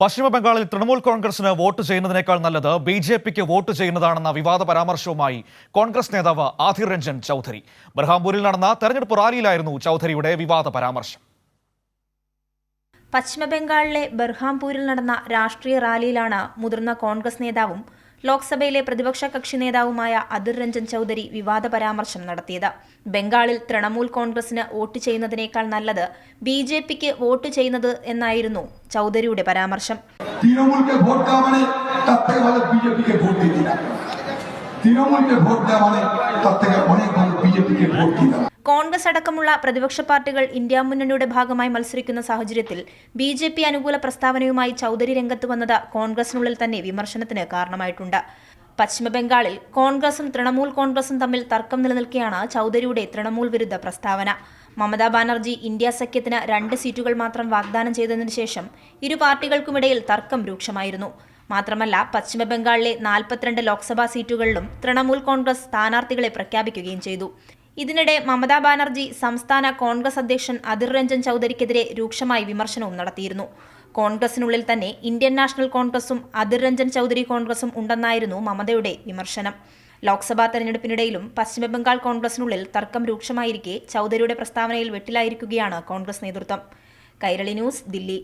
പശ്ചിമ ബംഗാളിൽ തൃണമൂൽ കോൺഗ്രസിന് വോട്ട് ചെയ്യുന്നതിനേക്കാൾ നല്ലത് ബി ജെ പിക്ക് വോട്ട് ചെയ്യുന്നതാണെന്ന വിവാദ പരാമർശവുമായി കോൺഗ്രസ് നേതാവ് ആധിർ രഞ്ജൻ ചൌധരി. ബർഹാംപൂരിൽ നടന്ന തെരഞ്ഞെടുപ്പ് റാലിയിലായിരുന്നു ചൌധരിയുടെ വിവാദ പരാമർശം. പശ്ചിമ ബംഗാളിലെ ബർഹാംപൂരിൽ നടന്ന രാഷ്ട്രീയ റാലിയിലാണ് മുതിർന്ന കോൺഗ്രസ് നേതാവും ലോക്സഭയിലെ പ്രതിപക്ഷ കക്ഷി നേതാവുമായ അദിർ രഞ്ജൻ ചൌധരി വിവാദ പരാമർശം നടത്തിയത് ബംഗാളിൽ തൃണമൂൽ കോൺഗ്രസിന് വോട്ട് ചെയ്യുന്നതിനേക്കാൾ നല്ലത് ബി ജെ പിക്ക് വോട്ട് ചെയ്യുന്നത് എന്നായിരുന്നു ചൌധരിയുടെ പരാമർശം তৃণমূলকে ভোট দেওয়া মানে তার থেকে ভালো বিজেপিকে ভোট দিয়ে দিলাম তৃণমূলকে ভোট দেওয়া মানে তার থেকে অনেক ভালো বিজেপিকে ভোট দিলাম കോൺഗ്രസ് അടക്കമുള്ള പ്രതിപക്ഷ പാർട്ടികൾ ഇന്ത്യ മുന്നണിയുടെ ഭാഗമായി മത്സരിക്കുന്ന സാഹചര്യത്തിൽ ബി ജെ പി അനുകൂല പ്രസ്താവനയുമായി ചൌധരി രംഗത്ത് വന്നത് കോൺഗ്രസിനുള്ളിൽ തന്നെ വിമർശനത്തിന് കാരണമായിട്ടുണ്ട്. പശ്ചിമബംഗാളിൽ കോൺഗ്രസും തൃണമൂൽ കോൺഗ്രസും തമ്മിൽ തർക്കം നിലനിൽക്കെയാണ് ചൌധരിയുടെ തൃണമൂൽ വിരുദ്ധ പ്രസ്താവന. മമതാ ബാനർജി ഇന്ത്യ സഖ്യത്തിന് രണ്ട് സീറ്റുകൾ മാത്രം വാഗ്ദാനം ചെയ്തതിനു ശേഷം ഇരു പാർട്ടികൾക്കുമിടയിൽ തർക്കം രൂക്ഷമായിരുന്നു. മാത്രമല്ല പശ്ചിമബംഗാളിലെ നാൽപ്പത്തിരണ്ട് ലോക്സഭാ സീറ്റുകളിലും തൃണമൂൽ കോൺഗ്രസ് സ്ഥാനാർത്ഥികളെ പ്രഖ്യാപിക്കുകയും ചെയ്തു. ഇതിനിടെ മമതാ ബാനർജി സംസ്ഥാന കോൺഗ്രസ് അധ്യക്ഷൻ അധിർ രഞ്ജൻ ചൌധരിക്കെതിരെ രൂക്ഷമായി വിമർശനവും നടത്തിയിരുന്നു. കോൺഗ്രസിനുള്ളിൽ തന്നെ ഇന്ത്യൻ നാഷണൽ കോൺഗ്രസും അധിർ രഞ്ജൻ ചൌധരി കോൺഗ്രസും ഉണ്ടെന്നായിരുന്നു മമതയുടെ വിമർശനം. ലോക്സഭാ തെരഞ്ഞെടുപ്പിനിടയിലും പശ്ചിമബംഗാൾ കോൺഗ്രസിനുള്ളിൽ തർക്കം രൂക്ഷമായിരിക്കെ ചൌധരിയുടെ പ്രസ്താവനയിൽ വെട്ടിലായിരിക്കുകയാണ് കോൺഗ്രസ് നേതൃത്വം. കൈരളി ന്യൂസ് ദില്ലി.